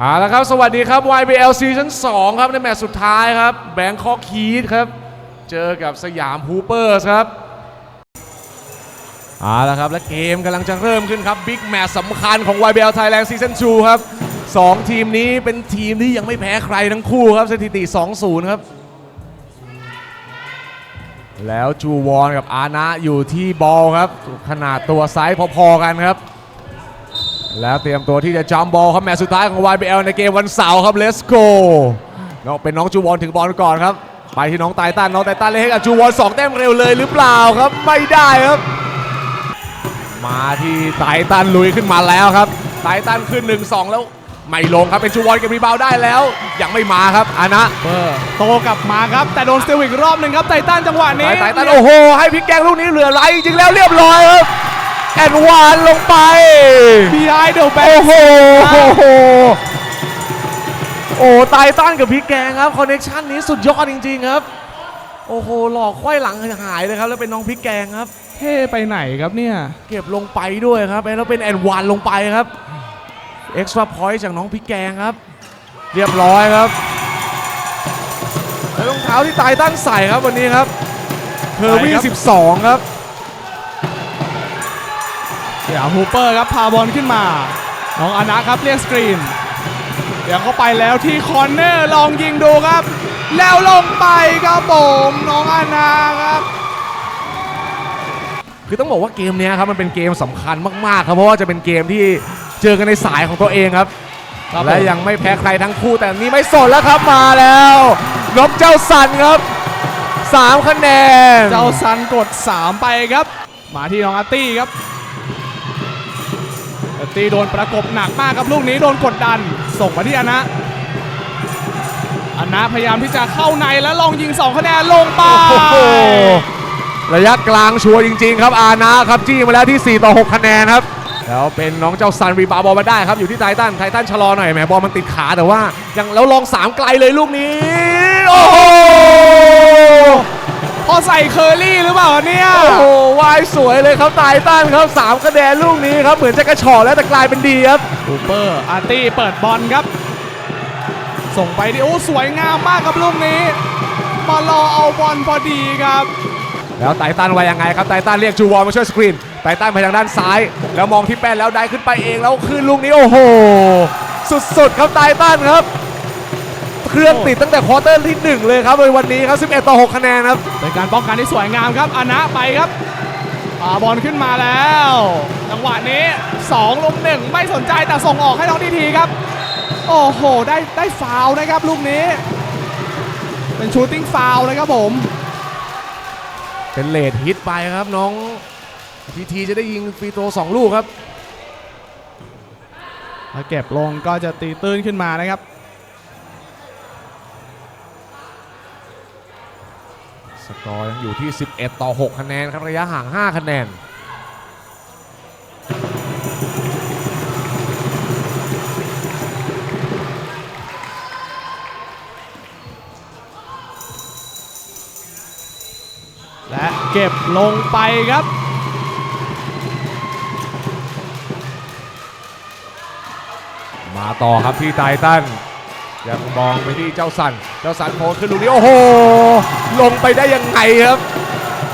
เอาละครับ สวัสดีครับ YBL Season 2ครับ ในแมตช์สุดท้ายครับ แบงคอกคีดครับ เจอกับสยามฮูเปอร์สครับเอาละครับ และเกมกำลังจะเริ่มขึ้นครับบิ๊กแมตช์สำคัญของ YBL Thailand Season 2 ครับ 2 ทีมนี้เป็นทีมที่ยังไม่แพ้ใครทั้งคู่ครับ สถิติ 2-0 ครับ แล้วจูวอนกับอานะอยู่ที่บอลครับ ขนาดตัวไซส์พอๆกันครับ แล้วเตรียมตัวที่จะจัมบอลครับแมตช์สุดท้ายของ YBL ในเกมวันเสาร์ครับ Let's go น้องเป็นน้องจูวอนถึงบอลก่อนครับ ไปที่น้องไตตันน้องไตตันเลยให้กับจูวอนสองแต้มเร็วเลยหรือเปล่าครับไม่ได้ครับ มาที่ไตตันลุยขึ้นมาแล้วครับไตตันขึ้น 1-2 แล้วไม่ลงครับเป็นจูวอนเก็บรีบาวด์ได้แล้ว ยังไม่มาครับอานะเบอร์โตกลับมาครับ แต่โดนสติลอีกรอบหนึ่งครับไททันจังหวะนี้ไตตันโอ้โหให้พลิกแกงลูกนี้เหลือไรจริงๆแล้วเรียบร้อยครับ แอนวานลงไปบีไอเดลแบโอ้งโหโอ้โห โอ้ไตตันกับพี่แกงครับ คอนเนคชั่นนี้สุดยอดจริง ๆ ครับ โอ้โห หลอกควายหลังหายเลยครับ แล้วเป็นน้องพี่แกงครับ เท่ไปไหนครับเนี่ย เก็บลงไปด้วยครับ แล้วเป็นแอนวานลงไปครับเอ็กซ์ตร้าพอยต์จากน้องพี่แกงครับ เรียบร้อยครับแล้วรองเท้าที่ไตตันใส่ครับวันนี้ครับเพอร์วี่ใส่ครับ12 ครับ เดี๋ยวฮูเปอร์ครับพาบอลขึ้นมา น้องอานะครับเรียกสกรีน เดี๋ยวเข้าไปแล้วที่คอร์เนอร์ลองยิงดูครับ แล้วลงไปครับผมน้องอานาครับ คือต้องบอกว่าเกมเนี้ยครับมันเป็นเกมสำคัญมากๆ ครับเพราะว่าจะเป็นเกมที่เจอกันในสายของตัวเองครับครับและผมยังไม่แพ้ใครทั้งคู่แต่นี่ไม่สนแล้วครับมาแล้วนกเจ้าสันครับ 3 คะแนน เจ้าซันกด 3 ไปครับ มาที่น้องอาร์ตี้ครับอาร์ ตี้โดนประกบหนักมากครับลูกนี้โดนกดดัน ส่งมาที่อานะอานะพยายามที่จะเข้าในแล้วลองยิง2คะแนนลงไปโอ้โหระยะกลางชัวร์จริง ๆ ครับอานะครับจี้มาแล้วที่ 4 ต่อ 6 คะแนนครับ แล้วเป็นน้องเจ้าซันรีบาวด์บอลมาได้ครับอยู่ที่ไททันไททันชะลอหน่อยแหมบอลมันติดขาแต่ว่ายังแล้วลอง 3 ไกลเลยลูกนี้ โอ้โห พอใส่เคอร์รี่หรือเปล่าเนี่ยโอ้โหวายสวยเลยครับไททันครับ3คะแนนลูกนี้ครับเหมือนจะกระฉอกแล้วแต่กลายเป็นดีครับฮูเปอร์อาร์ตี้เปิดบอลครับ ส่งไปดิโอ้สวยงามมากครับลูกนี้มารอเอาบอลพอดีครับ แล้วไททันว่ายังไงครับไททันเรียกจูวอนมาช่วยสกรีนไททันไปทางด้านซ้าย แล้วมองที่แป้นแล้วได้ขึ้นไปเองแล้วคืนลูกนี้โอ้โห สุดๆครับไททันครับ เครื่องติดตั้งแต่ควอเตอร์ที่หนึ่งเลยครับในวันนี้ครับ 11 ต่อ 6 คะแนนครับ เป็นการป้องกันที่สวยงามครับอานะไปครับอาบอลขึ้นมาแล้ว จังหวะนี้ 2ลงหนึ่งไม่สนใจแต่ส่งออกให้น้องทีทีครับ โอ้โห ได้ได้ฟาวล์นะครับลูกนี้ เป็นชูตติ้งฟาวล์นะครับผม เป็นเลดฮิตไปครับน้องทีทีจะได้ยิงฟรีโตสองลูกครับถ้าเก็บลงก็จะตีตื้นขึ้นมานะครับ สกอร์ยังอยู่ที่ 11 ต่อ 6 คะแนนครับระยะห่าง 5 คะแนนและเก็บลงไปครับ มาต่อครับที่ไททัน ยังมองไปที่เจ้าสัน เจ้าสันโผล่ขึ้นลูกนี้โอ้โห ลงไปได้ยังไงครับ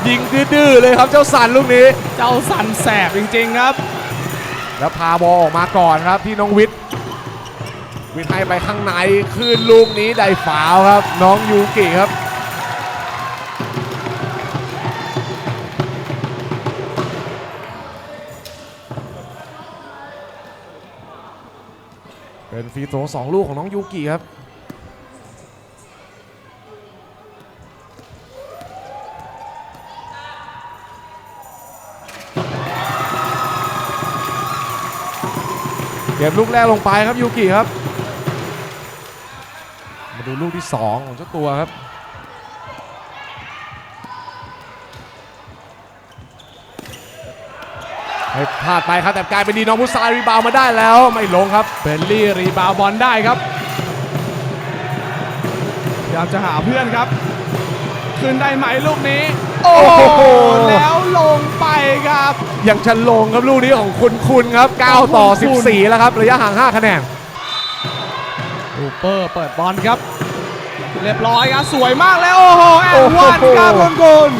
ยิงดื้อๆเลยครับเจ้าสันลูกนี้ เจ้าสันแสบจริงๆครับ แล้วพาบอลออกมาก่อนครับที่น้องวิทย์วิทย์ให้ไปข้างในคืนลูกนี้ได้ฝาวครับ น้องยูกิครับ เป็นฟรีโตสองลูกของน้องยูกิครับเก็บลูกแรกลงไปครับยูกิครับ มาดูลูกที่ 2 ของเจ้าตัวครับ ให้ พลาดไปครับแต่กลายเป็นดีน้องพุทธายรีบาวด์มาได้แล้วไม่ลงครับเบลลี่รีบาวด์บอลได้ครับพยายามจะหาเพื่อนครับ ขึ้นได้ไหมลูกนี้โอ้โอ้โหแล้วลงไปครับยังจะลงครับลูกนี้ของคุณคุณครับ 9 ต่อ 14 แล้วครับระยะห่าง 5 คะแนนซูเปอร์เปิดบอลครับ เรียบร้อยครับสวยมากแล้ว โอ้โหแอนวันครับคุณคุณ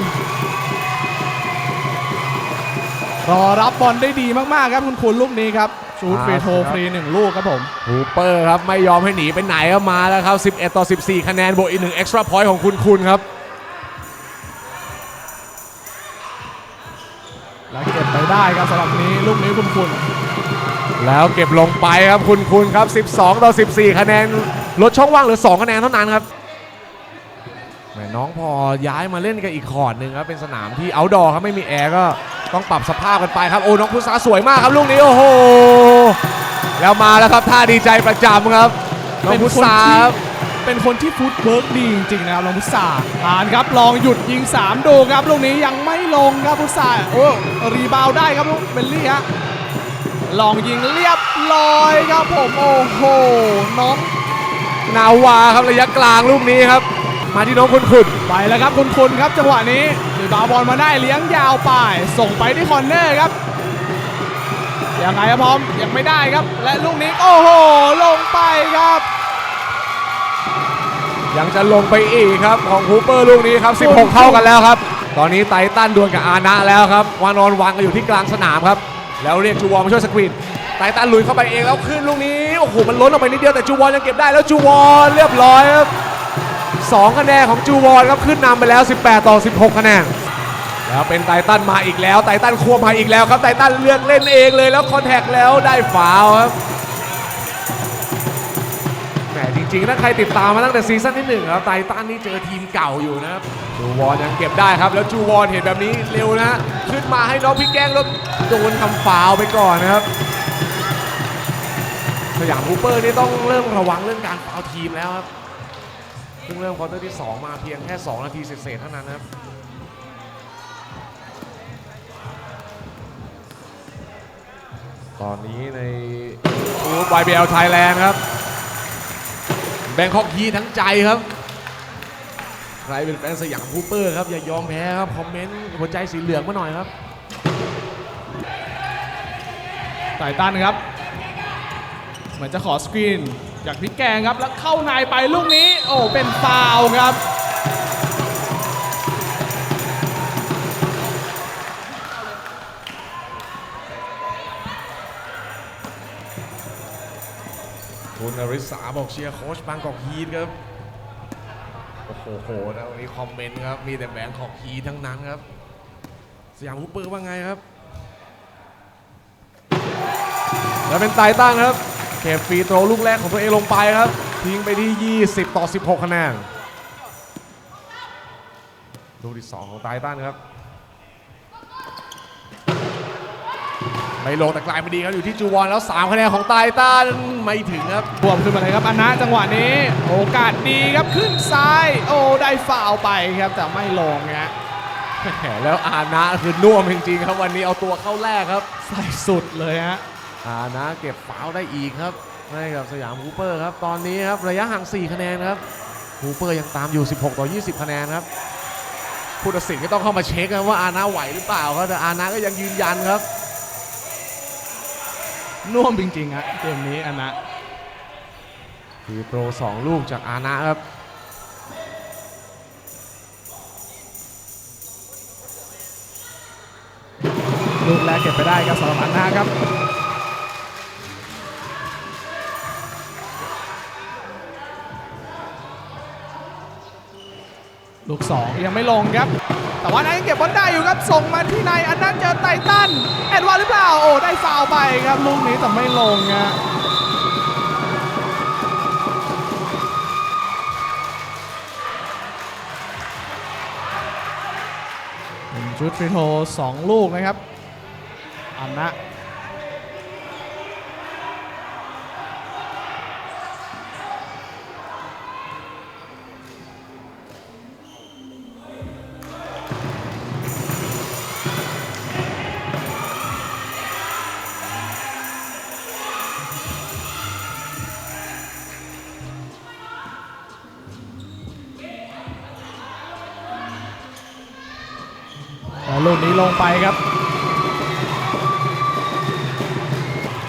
รอรับบอลได้ดีมากๆครับคุณคุณลูกนี้ครับชูดฟรีโทฟรีหนึ่งลูกครับผมฮูเปอร์ครับไม่ยอมให้หนีไปไหนครับมาแล้วครับ 11 ต่อ 14 คะแนนบวกอีกหนึ่ง extra point ของคุณคุณครับแล้วเก็บไปได้ครับสำหรับนี้ลูกนี้คุณคุณ แล้วเก็บลงไปครับคุณคุณครับ 12 ต่อ 14 คะแนนลดช่องว่างเหลือ 2 คะแนนเท่านั้นครับแหม่น้องพอย้ายมาเล่นกันอีกคอร์ดหนึ่งครับเป็นสนามที่ outdoor ครับไม่มีแอร์ก็ ต้องปรับสภาพกันไปครับโอ้น้องพุทธาสวยมากครับลูกนี้โอ้โหแล้วมาแล้วครับท่าดีใจประจำครับน้องพุทธาครับเป็นคนที่ฟุตเวิร์กดีจริงๆนะครับลองพุทธาผ่านครับลองหยุดยิง 3 ดูครับลูกนี้ยังไม่ลงครับพุทธาโอ้รีบาวด์ได้ครับลูกเบลลี่ฮะลองยิงเรียบร้อยครับผมโอ้โหน้องนาวาครับระยะกลางลูกนี้ครับ มาที่น้องคุณคุณไปแล้วครับคุณคุณครับ จังหวะนี้รีบาวด์บอลมาได้เลี้ยงยาวไปส่งไปที่คอนเนอร์ครับยังไงครับพร้อมยังไม่ได้ครับ และลูกนี้โอ้โหลงไปครับ ยังจะลงไปอีกครับของฮูเปอร์ลูกนี้ครับ 16 เท่ากันแล้วครับ ตอนนี้ไททันดวลกับอานะแล้วครับวานอนวางกันอยู่ที่กลางสนามครับ แล้วเรียกจูวอนมาช่วยสกรีนไททันลุยเข้าไปเองแล้วขึ้นลูกนี้โอ้โหมันล้นออกไปนิดเดียวแต่จูวอนยังเก็บได้แล้วจูวอนเรียบร้อยครับ สองคะแนนของจูวอนครับขึ้นนำไปแล้ว 18 ต่อ 16 คะแนนแล้วเป็นไททันมาอีกแล้วไททันควบมาอีกแล้วครับไททันเลือกเล่นเองเลยแล้วคอนแทคแล้วได้ฟาวครับแหมจริงๆถ้าใครติดตามมาตั้งแต่ซีซั่นที่หนึ่งครับไททันนี่เจอทีมเก่าอยู่นะครับจูวอนยังเก็บได้ครับ แล้วจูวอนเห็นแบบนี้เร็วนะ ขึ้นมาให้น้องพี่แก้งแล้วโดนทำฟาวไปก่อนนะครับสยามฮูเปอร์นี่ต้องเริ่มระวังเรื่องการฟาวทีมแล้วครับ เพิ่งเริ่มควอเตอร์ที่ 2 มาเพียงแค่ 2 นาทีเศษๆเท่านั้นนะครับตอนนี้ในทูบ YBL Thailand ครับ แบงคอกฮีทั้งใจครับ ใครเป็นแฟนสยามฮูเปอร์ครับ อย่ายอมแพ้ครับ คอมเมนต์หัวใจสีเหลืองมาหน่อยครับไต่ตันครับ เหมือนจะขอสกรีน จากพี่แกงครับแล้วเข้าในไปลูกนี้ โอ้เป็นฟาวล์ครับ คุณอริสาบอกเชียร์โค้ชบางกอกฮีทครับ โอ้โหโหนะวันนี้คอมเมนต์ครับ มีแต่แบงกอกฮีททั้งนั้นครับ สยามฮูเปอร์ว่าไงครับ แล้วเป็นไตตันครับ เก็บฟรีโตรลูกแรกของตัวเองลงไปครับ ทิ้งไปที่ 20 ต่อ 16 คะแนนลูกที่ 2 ของไตตันครับไม่ลงแต่กลายไม่ดีครับอยู่ที่จูวอนแล้ว 3 คะแนนของไตตันไม่ถึงครับบวมขึ้นมาเลยครับอันนะจังหวะนี้ โอกาสดีครับขึ้นซ้าย โอ้ได้ฟาวล์ไปครับแต่ไม่ลงฮะแหมแล้วอานะคือน่วมจริงๆครับวันนี้เอาตัวเข้าแรกครับ ใส่สุดเลยฮะ อานะเก็บฟาวล์ได้อีกครับให้กับสยามฮูเปอร์ครับ ตอนนี้ครับระยะห่าง 4 คะแนนครับฮูเปอร์ยังตามอยู่ 16 ต่อ 20 คะแนนครับผู้ตัดสินก็ต้องเข้ามาเช็คครับว่าอานะไหวหรือเปล่าครับแต่อานะก็ยังยืนยันครับน่วมจริงๆฮะเกมนี้อันนะคือโปร 2 ลูกจากอานะครับลูกแรกเก็บไปได้ครับสำหรับอันนะครับ ลูก 2 ยังไม่ลงครับ แต่ว่านั้นยังเก็บบอลได้อยู่ครับ ส่งมาที่ในอันนั้นเจอไตตันแอดวานหรือเปล่า โอ้ ได้ฟาวไปครับ ลูกนี้แต่ไม่ลงฮะชุดฟรีโทสองลูกนะครับอันนะ ล้วลูกนี้ลงไปครับ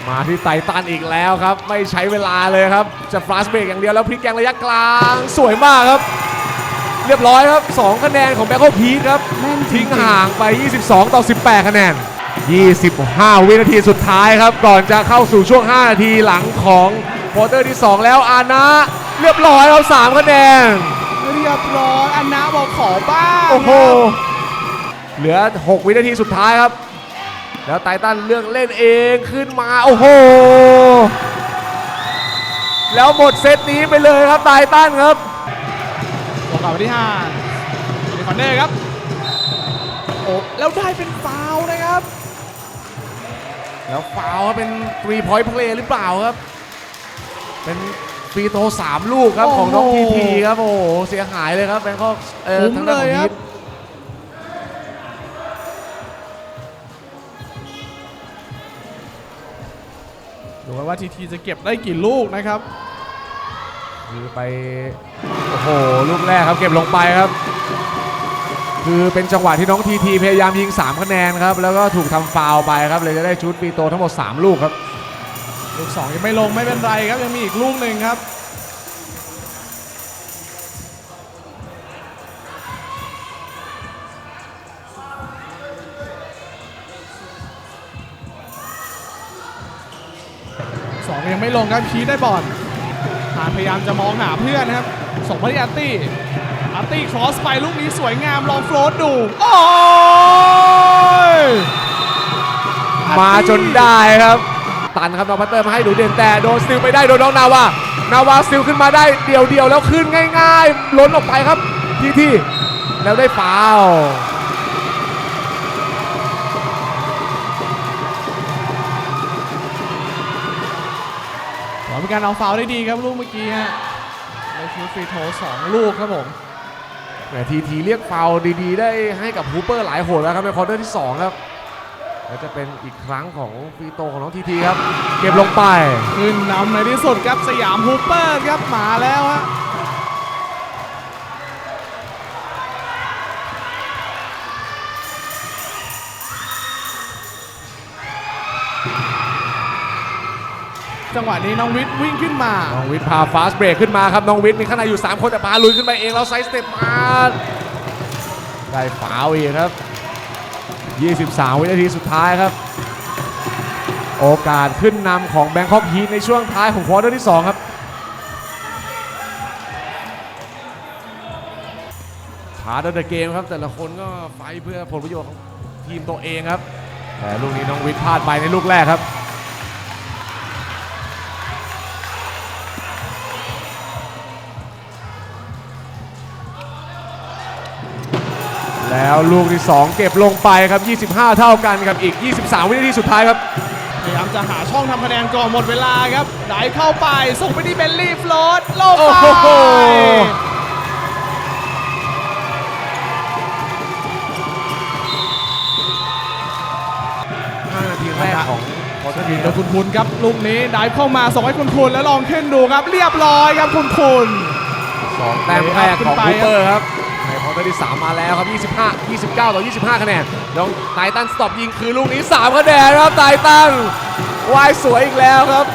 มาที่ไททันอีกแล้วครับ ไม่ใช้เวลาเลยครับ จะฟลาสเบรกอย่างเดียวแล้วพลิกแกงระยะกลางสวยมากครับ เรียบร้อยครับ 2 คะแนนของแบ็คโฮพีทครับแม่นจริงๆทิ้งห่างไป 22 ต่อ 18 คะแนน 25 วินาทีสุดท้ายครับ ก่อนจะเข้าสู่ช่วง 5 นาทีหลังของควอเตอร์ที่ 2 แล้วอานะเรียบร้อยครับ3คะแนน เรียบร้อยอันนาบอกขอบ้างโอ้โห เหลือ 6 วินาทีสุดท้ายครับ แล้วไททันเลือกเล่นเองขึ้นมา โอ้โห แล้วหมดเซตนี้ไปเลยครับไททันครับส่งกลับไปที่ห้าเดคอนเนอร์ครับโอ้แล้วได้เป็นฟาวล์นะครับ แล้วฟาวล์ครับเป็นทรีพอยต์เพลย์หรือเปล่าครับ เป็นฟรีโตสามลูกครับของน้องโอ้ทีโหทีครับ โอ้โห เสียหายเลยครับแบงคอกเอ่อคุ้มทางด้านของเว่าทีทีจะเก็บได้กี่ลูกนะครับคือไปโอ้โหลูกแรกครับเก็บลงไปครับ คือเป็นจังหวะที่น้องทีทีพยายามยิง 3 คะแนนครับ แล้วก็ถูกทำฟาวล์ไปครับ เลยจะได้ชุดฟรีโตทั้งหมด 3 ลูกครับ ลูกสองยังไม่ลงไม่เป็นไรครับยังมีอีกลูกหนึ่งครับ ลงครับพีทได้บอลหาพยายามจะมองหาเพื่อนนะครับ ส่งมาที่อาร์ตี้อาร์ตี้ครอสไปลูกนี้สวยงามลองโฟลตดู โอ้ยมาจนได้ครับ ตันครับน้องพัตเตอร์มาให้ดูเด่นแต่โดนสติลไปได้โดนน้องนาวานาวาสติลขึ้นมาได้เดี่ยวๆแล้วขึ้นง่าย ๆ ล้นออกไปครับทีทีแล้วได้ฟาว อเป็นการเอาฟาวล์ได้ดีครับลูกเมื่อกี้ฮะได้ชูฟรีโทสองลูกครับผมแต่ทีทีเรียกฟาวล์ดีๆ ได้ให้กับฮูเปอร์หลายโหนแล้วครับในควอเตอร์ที่ 2 ครับแล้วจะเป็นอีกครั้งของฟรีโตของน้องทีทีครับ เก็บลงไป ขึ้นนำในที่สุดครับสยามฮูปเปอร์ครับมาแล้วฮะ จังหวะนี้น้องวิทย์วิ่งขึ้นมา น้องวิทย์พาฟาสเบรกขึ้นมาครับ น้องวิทย์มีข้างในอยู่ 3 คนแต่พาลุยขึ้นไปเอง แล้วไซส์สเต็ปมาได้ฟาวอีกครับ 23 วินาทีสุดท้ายครับ โอกาสขึ้นนำของแบงคอกฮีทในช่วงท้ายของควอเตอร์ที่ 2 ครับชาดเดอะเกมครับแต่ละคนก็ไฟเพื่อผลประโยชน์ของทีมตัวเองครับ แต่ลูกนี้น้องวิทย์พลาดไปในลูกแรกครับ แล้วลูกที่ 2 เก็บลงไปครับ 25 เท่ากันกับอีก 23 วินาทีสุดท้ายครับพยายามจะหาช่องทำคะแนนก่อนหมดเวลาครับได้เข้าไปส่งไปที่เบลลี่ฟลอตโลกโอ้ไปโห5นาทีแรกของคอร์เตอร์ทีเดี๋ยวคุณคุณครับลูกนี้ได้เข้ามาส่งให้คุณคุณแล้วลองขึ้นดูครับ เรียบร้อยครับคุณคุณสองแต้มแรกของขึ้นไปคูเปอร์ครับในคอร์ เตอร์ที่ 3 มาแล้วครับ 25 29 ต่อ 25 คะแนนน้องไททันสต็อปยิงคือลูกนี้ 3 คะแนนครับไททันวายสวยอีกแล้วครับ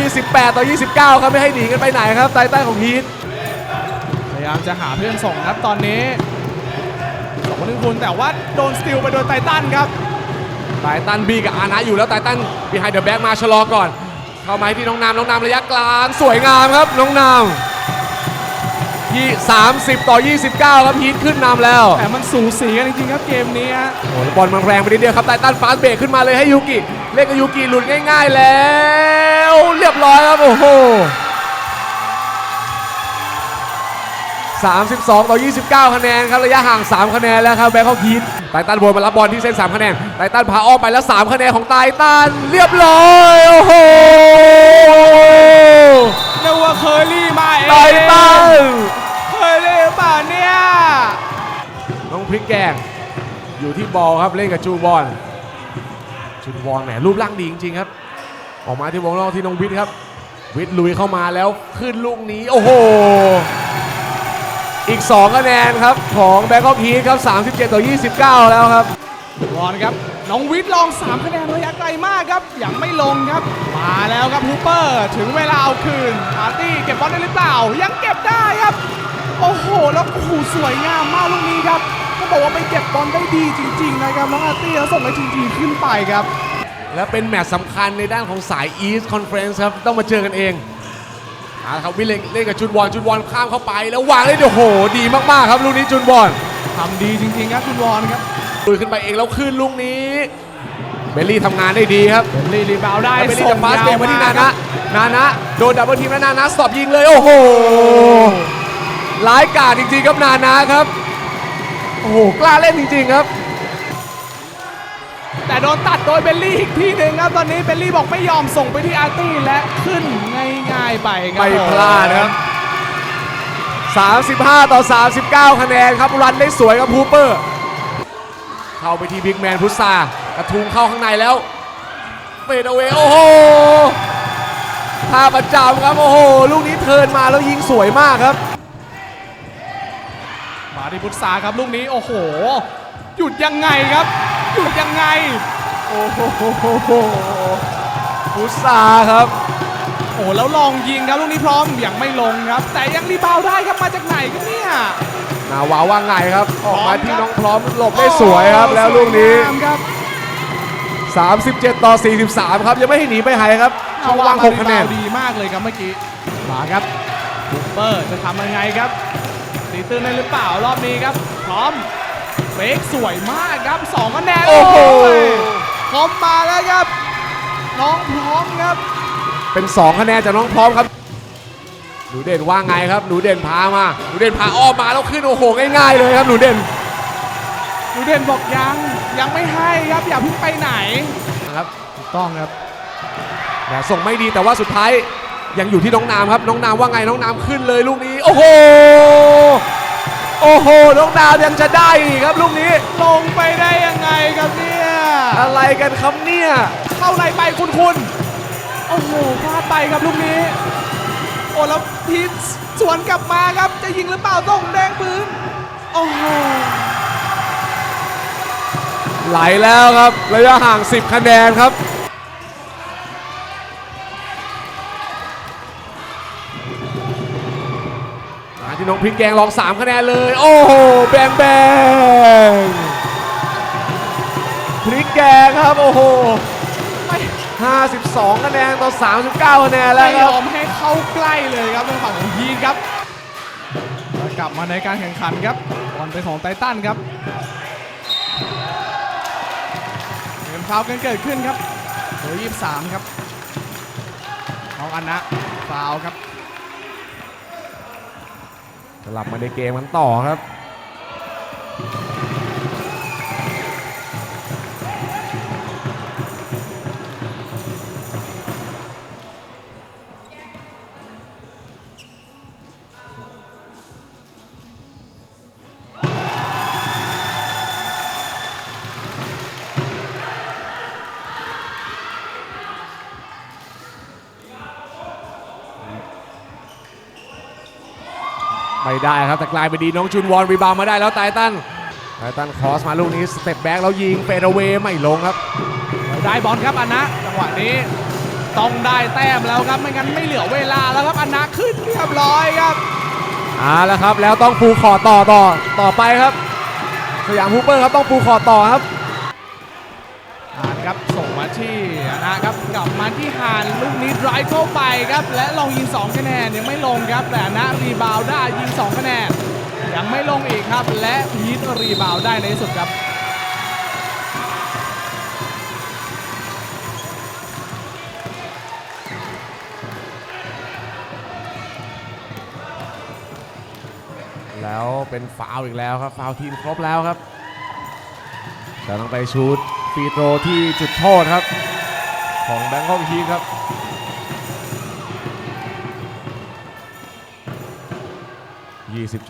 28 ต่อ 29 ครับ ไม่ให้หนีกันไปไหนครับไททันของฮีทพยายามจะหาเพื่อนส่งครับตอนนี้ส่งมาถึงคุณแต่ว่าโดนสติลไปโดนไททันครับไททันบีกับอานะอยู่แล้วไททันบีไฮเดอร์แบ็กมาชะลอก่อน เข้ามาให้ที่น้องนามน้องนามระยะกลางสวยงามครับน้องนาม ยี่ 30 ต่อ 29 ครับฮีทขึ้นนำแล้วแต่มันสูสีกันจริงๆครับเกมนี้ฮะโอ้แล้วบอลมันแรงไปนิดเดียวครับไททันฟาสต์เบรกขึ้นมาเลยให้ยูกิเล่นกับยูกิหลุดง่ายๆแล้ว เรียบร้อยครับโอ้โห32 ต่อ 29 คะแนนครับระยะห่าง 3 คะแนนแล้วครับแบงคอกฮีทไททันบอลมารับบอลที่เส้น 3 คะแนนไททันพาอ้อมไปแล้ว 3 คะแนนของไททันเรียบร้อยโอ้โหนึกว่าเคอรี่มาเองไททัน เคอรี่หรือเปล่าเนี่ย น้องพริกแกง อยู่ที่บอลครับเล่นกับจูบอลจูบอลแหมรูปร่างดีจริงๆครับ ออกมาที่วงนอกที่น้องวิทย์ครับ วิทย์ลุยเข้ามาแล้วขึ้นลูกนี้ โอ้โห อีก2คะแนนครับของแบงคอกฮีทครับ 37 ต่อ 29 แล้วครับรอนครับ น้องวิทย์ลอง 3 คะแนนระยะไกลมากครับ ยังไม่ลงครับ มาแล้วครับฮูเปอร์ ถึงเวลาเอาคืนอาร์ตี้เก็บบอลได้หรือเปล่า ยังเก็บได้ครับ โอ้โห แล้วโอ้โหสวยงามมากลูกนี้ครับก็บอกว่าไปเก็บบอลได้ดีจริง ๆ นะครับน้องอาร์ตี้แล้วส่งให้จริงๆขึ้นไปครับ และเป็นแมตช์สำคัญในด้านของสาย East Conference ครับ ต้องมาเจอกันเองเอาละครับวิลเล่นเล่นกับจุนวอนจุนวอนข้ามเข้าไป แล้ววางได้โอ้โห ดีมากๆครับลูกนี้จุนวอนทำดีจริงๆครับคุณวอนครับลุยขึ้นไปเองแล้วขึ้นลูกนี้ เบลลี่ทำงานได้ดีครับรีรีบาวได้แล้วเบลลี่จะฟาสส่งเบรกมาที่นาครันะบนานะ โดนดับเบิลทีมแล้วนานะสอบยิงเลยโอ้โห ร้ายกาจจริงๆครับนานะครับ โอ้โหกล้าเล่นจริง ๆครับ แต่โดนตัดโดยเบลลี่อีกทีหนึ่งครับตอนนี้เบลลี่บอกไม่ยอมส่งไปที่อาร์ตี้และขึ้นง่ายๆไปครับไม่ผมพลาดนะครับ 35 ต่อ 39 คะแนนครับรันได้สวยครับฮูเปอร์ เข้าไปที่บิ๊กแมนพุทธากระทุงเข้าข้างในแล้วเฟดเอาไว้โอ้โหท่าประจำครับ โอ้โห ลูกนี้เทิร์นมาแล้วยิงสวยมากครับ มาที่พุทธาครับลูกนี้โอ้โห หยุดยังไงครับ หยุดยังไง โอ้โหพุทธาครับโอ้แล้วลองยิงครับลูกนี้พร้อมยังไม่ลงครับ แต่ยังรีบาวได้ครับมาจากไหนครับเนี่ยนาวาว่าไงครับ ออกมาพร้อมครับที่น้องพร้อมหลบได้สวยครับ แล้วลูกนี้สวยงามครับ37 ต่อ 43 ครับยังไม่ให้หนีไปไหนครับช่องว่าง6คะแนนรีบาวดีมากเลยครับเมื่อกี้มาครับบุปเปอร์จะทำยังไงครับ ตีตื้นได้หรือเปล่ารอบนี้ครับ พร้อมเฟกสวยมากครับสองคะแนนโอ้โหยพร้อมมาแล้วครับ น้องพร้อมครับ เป็น2คะแนนจากน้องพร้อมครับ หนูเด่นว่าไงครับ หนูเด่นพามา หนูเด่นพาอ้อมมาแล้วขึ้นโอ้โหง่ายๆเลยครับหนูเด่นดูเด่นบอกยังยังไม่ให้ครับอย่าเพิ่งไปไหนนะครับถูกต้องครับแต่ส่งไม่ดีแต่ว่าสุดท้าย ยังอยู่ที่น้องนามครับ น้องนามว่าไงน้องนามขึ้นเลยลูกนี้ โอ้โห โอ้โห น้องนามยังจะได้อีกครับลูกนี้ ลงไปได้ยังไงครับเนี่ยอะไรกันครับเนี่ย เข้าในไปคุณคุณโอ้โหพลาดไปครับลูกนี้ โอ้แล้วพีทสวนกลับมาครับ จะยิงหรือเปล่าต้องแดงพื้น โอ้โห ไหลแล้วครับ ระยะห่าง 10 คะแนนครับ น้องพริกแกงลอง3คะแนนเลย โอ้โหแบงแบงพริกแกงครับโอ้โห52คะแนนต่อ 39คะแนนแล้วครับไม่ยอมให้เข้าใกล้เลยครับทางฝั่งของพีทครับกลับมาในการแข่งขันครับบอลเป็นของไททันครับเกมฟาวกันเกิดขึ้นครับเบอร์ยี่สามครับน้องอันนะฟาวครับ กลับมาในเกมกันต่อครับ ไม่ได้ครับแต่กลายเป็นดีน้องจุนวอนรีบาวด์มาได้แล้วไททันไททันครอสมาลูกนี้สเต็ปแบ็กแล้วยิงเฟดเวย์ไม่ลงครับ ได้บอลครับอันนะจังหวะนี้ต้องได้แต้มแล้วครับไม่งั้นไม่เหลือเวลาแล้วครับอันนะขึ้นเรียบร้อยครับเอาละครับแล้วต้องฟูคอร์ต่อต่อต่อไปครับ สยามฮูเปอร์ครับต้องฟูคอร์ต่อครับอ่านครับส่งมาที่อันนะครับกลับ มาที่ฮานลูกนี้ไดรฟ์เข้าไปครับ และลองยิง2คะแนนยังไม่ลงครับ แต่อันนะรีบาวได้ยิง2คะแนนยังไม่ลงอีกครับ และพีทรีบาวได้ในที่สุดครับแล้วเป็นฟาวอีกแล้วครับฟาวทีมครบแล้วครับจะต้องไปชูดฟีโตรที่จุดโทษครับ ของแบงคอกฮีทครับ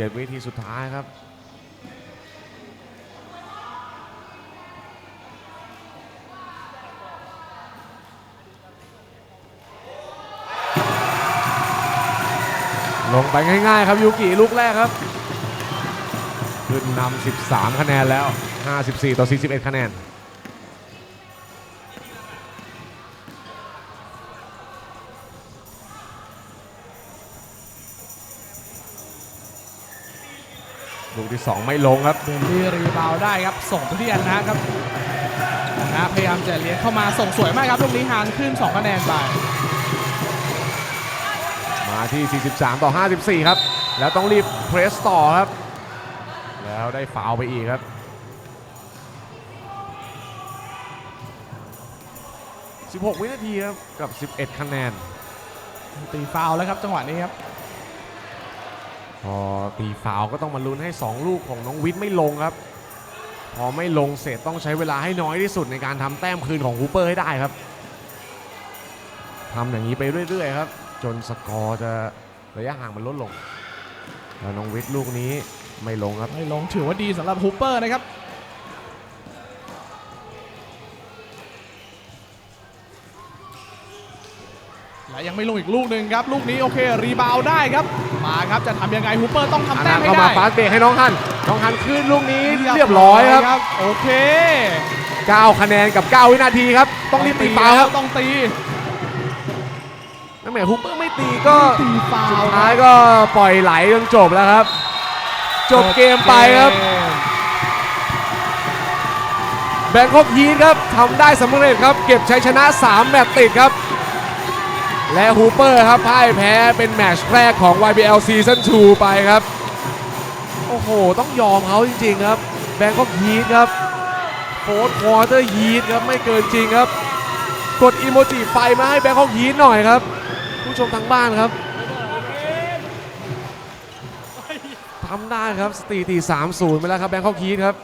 27 วิธีสุดท้ายครับ ลงไปง่ายๆครับยูกิลูกแรกครับ ขึ้นนำ 13 คะแนนแล้ว 54 ต่อ 41 คะแนน ที่ 2 ไม่ลงครับเบนลี่รีบาวด์ได้ครับส่งไปที่อันนะครับอันนะพยายามจะเลี้ยงเข้ามาส่งสวยมากครับลูกนี้ฮานขึ้น2คะแนนไปมาที่ 43 ต่อ 54 ครับ แล้วต้องรีบเพรสต่อครับ แล้วได้ฟาวล์ไปอีกครับ 16 วินาทีครับ กับ 11 คะแนน ตีฟาวล์แล้วครับจังหวะนี้ครับ พอตีฟาวก็ต้องมาลุ้นให้ 2 ลูกของน้องวิทย์ไม่ลงครับ พอไม่ลงเสร็จต้องใช้เวลาให้น้อยที่สุดในการทำแต้มคืนของฮูเปอร์ให้ได้ครับทำอย่างนี้ไปเรื่อยๆครับ จนสกอร์จะระยะห่างมันลดลง แล้วน้องวิทย์ลูกนี้ไม่ลงครับ ไม่ลงถือว่าดีสำหรับฮูเปอร์นะครับและยังไม่ลงอีกลูกหนึ่งครับ ลูกนี้โอเค รีบาวได้ครับ มาครับจะทำยังไงฮูเปอร์ต้องทำอาแต้นามให้เข้าได้มาฟาสต์เบรกให้น้องฮัน น้องฮันขึ้นลูกนี้เรียบร้อยครับ โอเค 9 คะแนนกับ 9 วินาทีครับ ต้องรีบตีฟาวล์ครับต้องตีนั่นหมายฮูเปอร์ไม่ตีก็ตีฟาวสุดล์ท้ายก็ปล่อยไหลจนจบแล้วครับ จบเกมไปครับแบงคอกยีนครับทำได้สำเร็จครับ เก็บชัยชนะ 3 แมตช์ติดครับ และฮูเปอร์ครับพ่ายแพ้เป็นแมตช์แรกของ YBL Season 2 ไปครับ โอ้โห ต้องยอมเขาจริง ๆ ครับ แบงคอกยีนครับโฟร์ควอเตอร์ยีนครับ ไม่เกินจริงครับ กดอีโมจิไฟมาให้แบงคอกยีนหน่อยครับ ผู้ชมทางบ้านครับทำได้ครับสตีตี 3-0 ไปแล้วครับแบงคอกยีนครับ